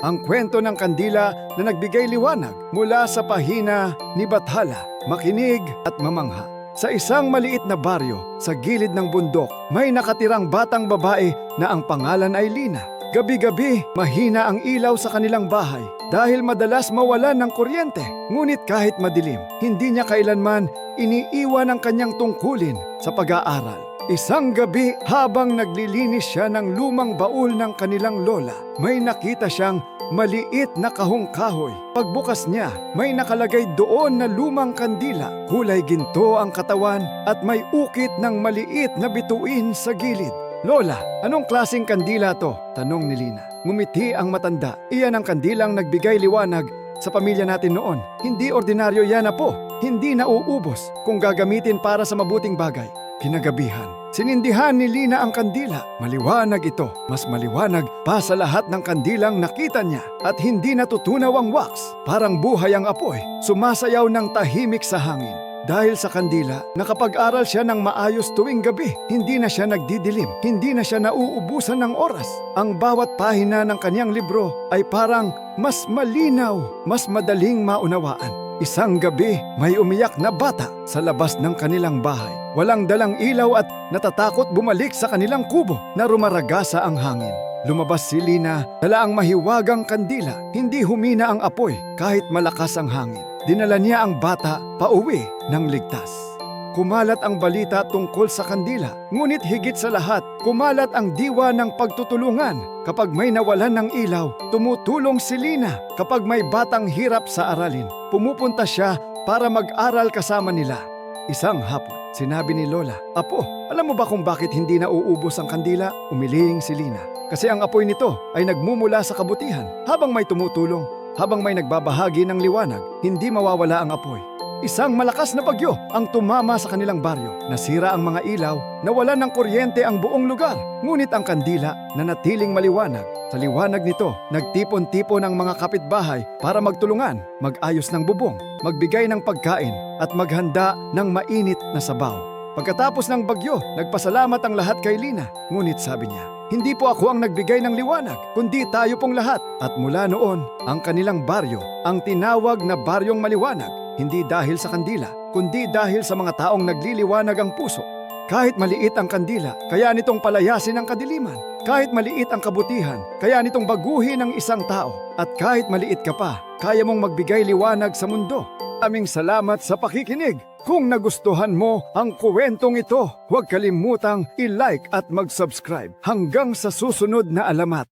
ang kwento ng kandila na nagbigay liwanag mula sa pahina ni Bathala, makinig at mamangha. Sa isang maliit na baryo sa gilid ng bundok, may nakatirang batang babae na ang pangalan ay Lina. Gabi-gabi, mahina ang ilaw sa kanilang bahay dahil madalas mawalan ng kuryente. Ngunit kahit madilim, hindi niya kailanman iniiwan ang kanyang tungkulin sa pag-aaral. Isang gabi habang naglilinis siya ng lumang baul ng kanilang lola, may nakita siyang maliit na kahong-kahoy. Pagbukas niya, may nakalagay doon na lumang kandila. Kulay ginto ang katawan at may ukit ng maliit na bituin sa gilid. Lola, anong klasing kandila to? Tanong ni Lina. Ngumiti ang matanda. Iyan ang kandilang nagbigay liwanag sa pamilya natin noon. Hindi ordinaryo yan na po. Hindi nauubos kung gagamitin para sa mabuting bagay. Kinagabihan, sinindihan ni Lina ang kandila. Maliwanag ito, mas maliwanag pa sa lahat ng kandilang nakita niya at hindi natutunaw ang wax. Parang buhay ang apoy, sumasayaw ng tahimik sa hangin. Dahil sa kandila, nakapag-aral siya ng maayos tuwing gabi. Hindi na siya nagdidilim, hindi na siya nauubusan ng oras. Ang bawat pahina ng kanyang libro ay parang mas malinaw, mas madaling maunawaan. Isang gabi, may umiyak na bata sa labas ng kanilang bahay. Walang dalang ilaw at natatakot bumalik sa kanilang kubo na rumaragasa ang hangin. Lumabas si Lina, dala ang mahiwagang kandila. Hindi humina ang apoy kahit malakas ang hangin. Dinala niya ang bata pauwi ng ligtas. Kumalat ang balita tungkol sa kandila. Ngunit higit sa lahat, kumalat ang diwa ng pagtutulungan. Kapag may nawalan ng ilaw, tumutulong si Lina. Kapag may batang hirap sa aralin, pumupunta siya para mag-aral kasama nila. Isang hapon, sinabi ni Lola, Apo, alam mo ba kung bakit hindi nauubos ang kandila? Umiling si Lina. Kasi ang apoy nito ay nagmumula sa kabutihan. Habang may tumutulong, habang may nagbabahagi ng liwanag, hindi mawawala ang apoy. Isang malakas na bagyo ang tumama sa kanilang baryo. Nasira ang mga ilaw, nawala ng kuryente ang buong lugar. Ngunit ang kandila na natiling maliwanag. Sa liwanag nito, nagtipon-tipon ang mga kapitbahay para magtulungan, mag-ayos ng bubong, magbigay ng pagkain at maghanda ng mainit na sabaw. Pagkatapos ng bagyo, nagpasalamat ang lahat kay Lina. Ngunit sabi niya, hindi po ako ang nagbigay ng liwanag, kundi tayo pong lahat. At mula noon, ang kanilang baryo, ang tinawag na baryong maliwanag, hindi dahil sa kandila, kundi dahil sa mga taong nagliliwanag ang puso. Kahit maliit ang kandila, kaya nitong palayasin ang kadiliman. Kahit maliit ang kabutihan, kaya nitong baguhin ang isang tao. At kahit maliit ka pa, kaya mong magbigay liwanag sa mundo. Aming salamat sa pakikinig. Kung nagustuhan mo ang kuwentong ito, huwag kalimutang i-like at mag-subscribe hanggang sa susunod na alamat.